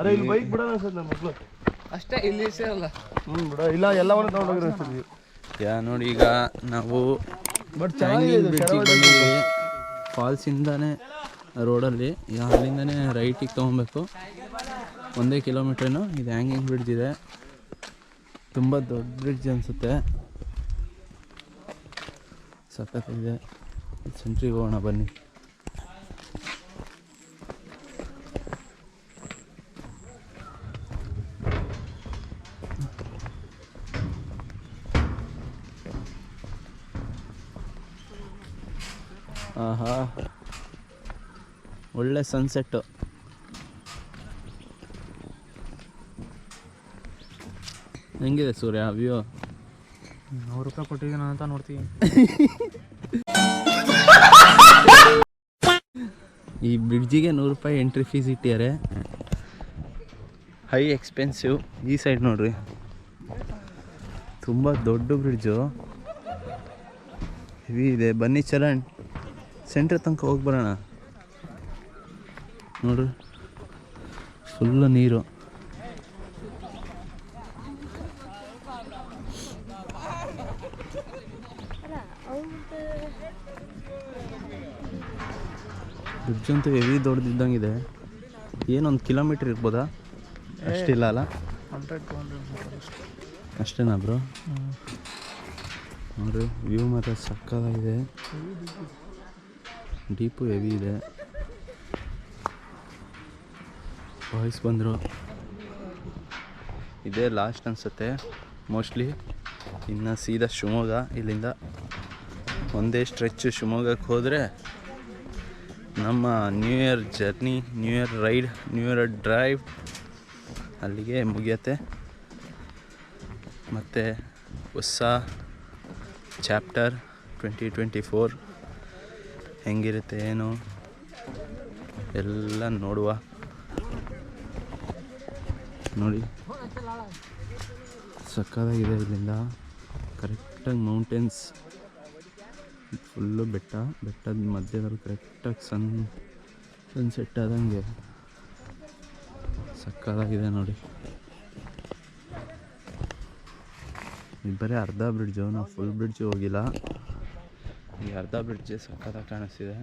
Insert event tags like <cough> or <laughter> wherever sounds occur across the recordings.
ಅರೆ ಇಲ್ಲಿ ಬೈಕ್ ಬಿಡೋಣ ಸರ್ ನಮ್ಮ ಮಕ್ಕಳು ಅಷ್ಟೇ ಇಲ್ಲಿ ಸೇರಲ್ಲ ಹ್ಞೂ ಬಿಡ. ಇಲ್ಲ ಎಲ್ಲವನ್ನು ತಗೊಂಡೋಗಿರೋ ಯಾ ನೋಡಿ ಈಗ ನಾವು ಬಟ್ ಚೆನ್ನಾಗಿ ಫಾಲ್ಸ್ ಬಂದಿದ್ದೀವಿ. ಫಾಲ್ಸಿಂದಾನೆ ರೋಡಲ್ಲಿ ಅಲ್ಲಿಂದಾನೆ ಅಲ್ಲಿಂದನೇ ರೈಟಿಗೆ ತೊಗೊಬೇಕು. ಒಂದೇ ಕಿಲೋಮೀಟ್ರೇನು ಇದು ಹ್ಯಾಂಗಿಂಗ್ ಬ್ರಿಡ್ಜ್ ಇದೆ. ತುಂಬ ದೊಡ್ಡ ಬ್ರಿಡ್ಜ್ ಅನಿಸುತ್ತೆ. ಸಖತ್ತಿದೆ ಸೆಂಟ್ರಿಗೆ ಹೋಗೋಣ ಬನ್ನಿ. ಆಹಾ. ಒಳ್ಳೆ ಸನ್ಸೆಟ್ಟು ಹೆಂಗಿದೆ ಸೂರ್ಯ ವ್ಯೂ ನೂರು ರೂಪಾಯಿ ಕೊಟ್ಟಿದ್ದೀನಿ ಅಂತ ನೋಡ್ತೀನಿ. ಈ ಬ್ರಿಡ್ಜಿಗೆ ನೂರು ರೂಪಾಯಿ ಎಂಟ್ರಿ ಫೀಸ್ ಇಟ್ಟಿದ್ದಾರೆ. ಹೈ ಎಕ್ಸ್ಪೆನ್ಸಿವ್ ಈ ಸೈಡ್ ನೋಡ್ರಿ. ತುಂಬ ದೊಡ್ಡ ಬ್ರಿಡ್ಜು ಇದೆ. ಬನ್ನಿ ಚರಣ್ ಸೆಂಟ್ರ್ ತನಕ ಹೋಗಿ ಬರೋಣ. ನೋಡ್ರಿ ಫುಲ್ಲು ನೀರು. ಬ್ರಿಡ್ಜ್ ಅಂತೂ ಹೆವಿ ದೊಡ್ಡದಿದ್ದಂಗಿದೆ. ಏನೊಂದು ಕಿಲೋಮೀಟ್ರ್ ಇರ್ಬೋದಾ? ಅಷ್ಟಿಲ್ಲ ಅಲ್ಲ? ಹಂಡ್ರೆಡ್ ಟು ಹಂಡ್ರೆಡ್ ಅಷ್ಟೇನಾ ಬ್ರೋ ನೋಡ್ರಿ ವ್ಯೂ ಮಾತ್ರ ಸಕ್ಕತ್ತಾಗಿದೆ. ಡೀಪು ಹೆವಿ ಇದೆ. ವಾಯ್ಸ್ ಬಂದರು. ಇದೇ ಲಾಸ್ಟ್ ಅನಿಸುತ್ತೆ. ಮೋಸ್ಟ್ಲಿ ಇನ್ನು ಸೀದಾ ಶಿವಮೊಗ್ಗ, ಇಲ್ಲಿಂದ ಒಂದೇ ಸ್ಟ್ರೆಚ್ ಶಿವಮೊಗ್ಗಕ್ಕೆ ಹೋದರೆ ನಮ್ಮ new year journey new year ride new year drive ಅಲ್ಲಿಗೆ ಮುಗಿಯತ್ತೆ. ಮತ್ತು ಹೊಸ ಚಾಪ್ಟರ್ ಟ್ವೆಂಟಿ ಟ್ವೆಂಟಿ ಫೋರ್ ಹೆಂಗಿರುತ್ತೆ, ಏನು? ಎಲ್ಲ ನೋಡುವ. ನೋಡಿ. ಸಕ್ಕದಾಗಿದೆ ಇಲ್ಲಿಂದ. ಕರೆಕ್ಟಾಗಿ ಮೌಂಟೇನ್ಸ್ ಫುಲ್ಲು ಬೆಟ್ಟ. ಬೆಟ್ಟದ ಮಧ್ಯದಲ್ಲಿ ಕರೆಕ್ಟಾಗಿ ಸನ್ ಸನ್ಸೆಟ್ ಆದಂಗೆ. ಸಕ್ಕದಾಗಿದೆ ನೋಡಿ. ಇದು ಬರೀ ಅರ್ಧ ಬ್ರಿಡ್ಜು ನಾವು ಫುಲ್ ಬ್ರಿಡ್ಜು ಹೋಗಿಲ್ಲ. ಈ ಅರ್ಧ ಬ್ರಿಡ್ಜ್ ಸಕ್ಕತ್ತಾಗಿ ಕಾಣಿಸ್ತಿದೆ.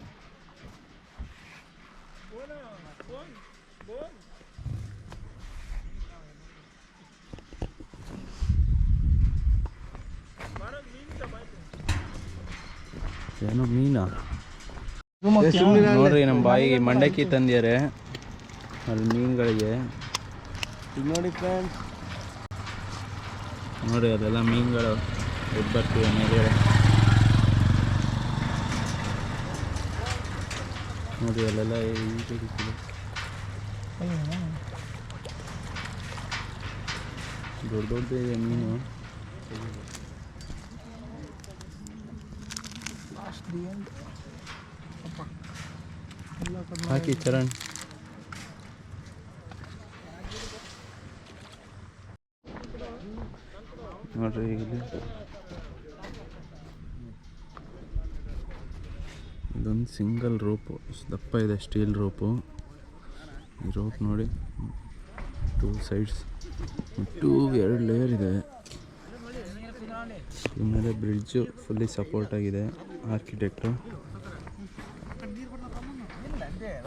ಏನು ಮೀನಾ? ನೋಡ್ರಿ ನಮ್ಮ ಬಾಯಿಗೆ ಮಂಡಕ್ಕಿ ತಂದಿದ್ದಾರೆ. ಅಲ್ಲಿ ಮೀನುಗಳಿಗೆ. ನೋಡಿ ಫ್ರೆಂಡ್ಸ್ ನೋಡಿ ಅದೆಲ್ಲ ಮೀನುಗಳು. ಎದ್ದು ಬರ್ತೀವಿ ಮೇಲ್ಗಡೆ. ನೋಡಿ ಅಲ್ಲೆಲ್ಲ. ದೊಡ್ಡ ದೊಡ್ಡ ಇದೆ ಮೀನು. ಹಾಕಿ ಚರಣ್. ನೋಡ್ರಿ ಇಲ್ಲಿ. ಇದೊಂದು ಸಿಂಗಲ್ ರೋಪು. ದಪ್ಪ ಇದೆ ಸ್ಟೀಲ್ ರೋಪು. ಈ ರೋಪ್ ನೋಡಿ. Two sides. ಟೂ, ಎರಡು ಲೇಯರ್ ಇದೆ. ಮೇಲೆ ಬ್ರಿಡ್ಜು ಫುಲ್ಲಿ ಸಪೋರ್ಟ್ ಆಗಿದೆ ಆರ್ಕಿಟೆಕ್ಟು.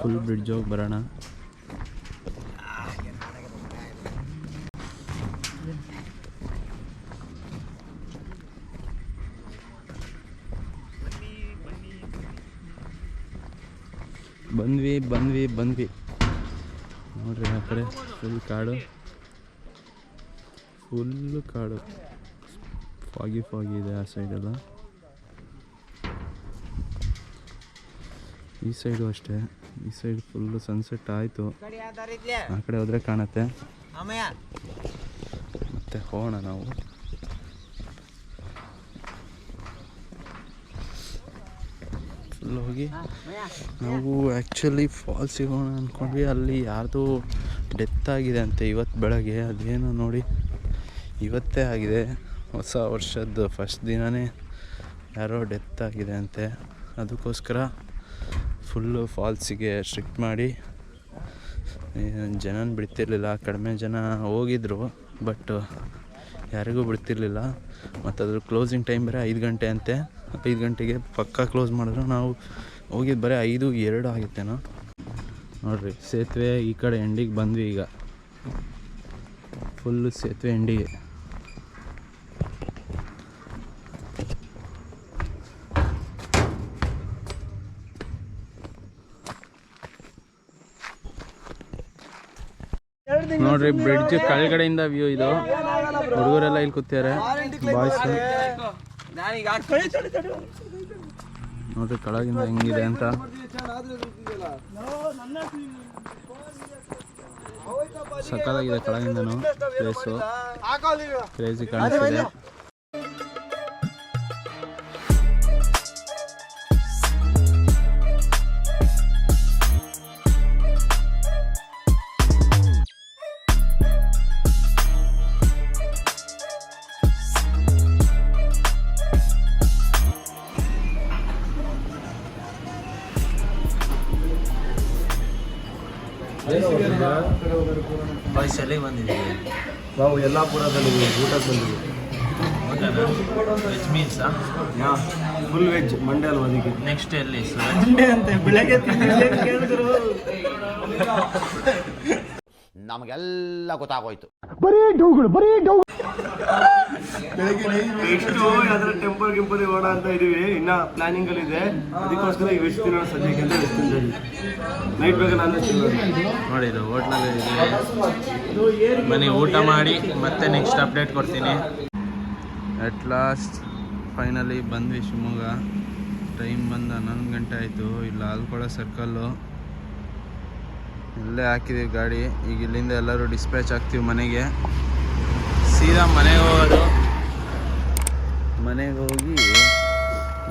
ಫುಲ್ ಬ್ರಿಡ್ಜ್ ಹೋಗಿ ಬರೋಣ. ಬಂದ್ವಿ ಬಂದ್ವಿ ಬಂದ್ವಿ. ನೋಡ್ರಿ ಆ ಕಡೆ ಫುಲ್ ಕಾಡು. ಫುಲ್ಲು ಕಾಡು. ಫಾಗಿ ಫಾಗಿ ಇದೆ ಆ ಸೈಡೆಲ್ಲ ಈ ಸೈಡು ಅಷ್ಟೇ. ಈ ಸೈಡ್ ಫುಲ್ಲು ಸನ್ಸೆಟ್ ಆಯಿತು. ಆ ಕಡೆ ಹೋದರೆ ಕಾಣತ್ತೆ. ಮತ್ತೆ ಹೋಗೋಣ ನಾವು. ಫುಲ್ ಹೋಗಿ ನಾವು ಆ್ಯಕ್ಚುಲಿ ಫಾಲ್ಸ್ ಹೋಗೋಣ ಅಂದ್ಕೊಂಡ್ವಿ ಅಲ್ಲಿ ಯಾರ್ದು ಡೆತ್ ಆಗಿದೆ ಅಂತೆ ಇವತ್ತು ಬೆಳಗ್ಗೆ. ಅದೇನೋ ನೋಡಿ. ಇವತ್ತೇ ಆಗಿದೆ. ಹೊಸ ವರ್ಷದ ಫಸ್ಟ್ ದಿನವೇ ಯಾರೋ ಡೆತ್ ಆಗಿದೆ ಅಂತೆ. ಅದಕ್ಕೋಸ್ಕರ ಫುಲ್ಲು ಫಾಲ್ಸಿಗೆ ಸ್ಟ್ರಿಕ್ಟ್ ಮಾಡಿ. ಜನನ ಬಿಡ್ತಿರ್ಲಿಲ್ಲ. ಕಡಿಮೆ ಜನ ಹೋಗಿದ್ರು ಬಟ್ ಯಾರಿಗೂ ಬಿಡ್ತಿರ್ಲಿಲ್ಲ. ಮತ್ತು ಅದ್ರ ಕ್ಲೋಸಿಂಗ್ ಟೈಮ್ ಬೇರೆ ಐದು ಗಂಟೆ ಅಂತೆ. ಐದು ಗಂಟೆಗೆ ಪಕ್ಕ ಕ್ಲೋಸ್ ಮಾಡಿದ್ರು ನಾವು ಹೋಗಿದ್ದು ಬರೀ ಐದು, ಎರಡು ಆಗಿತ್ತೇನೋ. ನೋಡ್ರಿ, ಸೇತುವೆ ಈ ಕಡೆ ಎಂಡಿಗೆ ಬಂದ್ವಿ ಈಗ. ಫುಲ್ಲು ಸೇತುವೆ ಎಂಡಿಗೆ ನೋಡ್ರಿ ಬ್ರಿಡ್ಜ್ ಕೆಳಗಡೆಯಿಂದ ವ್ಯೂ ಇದು. ಹುಡುಗರೆಲ್ಲ ಇಲ್ಲಿ ಕೂತಿದ್ದಾರೆ. ಬಾಯ್ಸ್ ನೋಡ್ರಿ, ಕೆಳಗಿಂದ ಹೆಂಗಿದೆ ಅಂತ. ಸಕ್ಕತ್ತಾಗಿದೆ ಕೆಳಗಿಂದನು ಪ್ಲೇಸು ಕ್ರೇಜಿ ಕಾಣಿಸ್ತಿದೆ. ಬಾಯ್ಸ್ ಎಲ್ಲಿಗೆ ಬಂದಿದ್ದೀವಿ. ನಾವು ಯಲ್ಲಾಪುರದಲ್ಲಿ ಊಟಕ್ಕೆ ಬಂದಿದ್ದೀವಿ ವೆಜ್ ಮೀಲ್ಸಾ ಫುಲ್ ವೆಜ್ ಮಂಡ್ಯ ಅಲ್ವಾ ಅದಕ್ಕೆ? ನೆಕ್ಸ್ಟ್ ಎಲ್ಲಿ <laughs> ನಮಗೆಲ್ಲ ಗೊತ್ತಾಗೋಯ್ತು. ಬರೀ ಎಷ್ಟು ಯಾವ್ದಾರ ಟೆಂಪಲ್ ಗಿಂಪಲ್ ಹೋಗೋಣ ಅಂತ ಇದೀವಿ. ಇನ್ನ ಪ್ಲಾನಿಂಗ್ ಅಲ್ಲಿ ಇದೆ. ಅದಕ್ಕೋಸ್ಕರ ಈಗ ವೆಜ್ ತಿನ್ನೋಣ ಸದ್ಯಕ್ಕೆ ಅಂತ ನೈಟ್ ಬೇಕಾ ನಾನ್ ನೋಡಿ ಇದು ಹೋಟ್ಲಲ್ಲಿ ಇದೆ. ಬನ್ನಿ ಊಟ ಮಾಡಿ ಮತ್ತೆ ನೆಕ್ಸ್ಟ್ ಅಪ್ಡೇಟ್ ಕೊಡ್ತೀನಿ. ಅಟ್ ಲಾಸ್ಟ್ ಫೈನಲಿ ಬಂದ್ವಿ ಶಿವಮೊಗ್ಗ. ಟೈಮ್ ಬಂದ ಹನ್ನೊಂದು ಗಂಟೆ ಆಯಿತು. ಇಲ್ಲಿ ಆಲ್ಕೊಳ ಸರ್ಕಲ್ಲು ಇಲ್ಲೇ ಹಾಕಿದೀವಿ ಗಾಡಿ. ಈಗ ಇಲ್ಲಿಂದ ಎಲ್ಲರೂ ಡಿಸ್ಪ್ಯಾಚ್ ಆಗ್ತೀವಿ ಮನೆಗೆ. ಸೀದಾ ಮನೆಗೆ ಹೋಗೋದು. ಮನೆಗೆ ಹೋಗಿ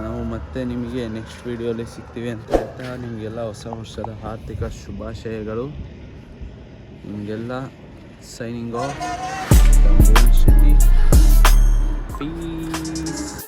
ನಾವು ಮತ್ತೆ ನಿಮಗೆ ನೆಕ್ಸ್ಟ್ ವೀಡಿಯೋಲಿ ಸಿಗ್ತೀವಿ ಅಂತ ಹೇಳ್ತಾ ನಿಮಗೆಲ್ಲ ಹೊಸ ವರ್ಷದ ಆರ್ಥಿಕ ಶುಭಾಶಯಗಳು. ನಿಮಗೆಲ್ಲ ಸೈನಿಂಗ್ ಆಫ್ ಪೀಸ್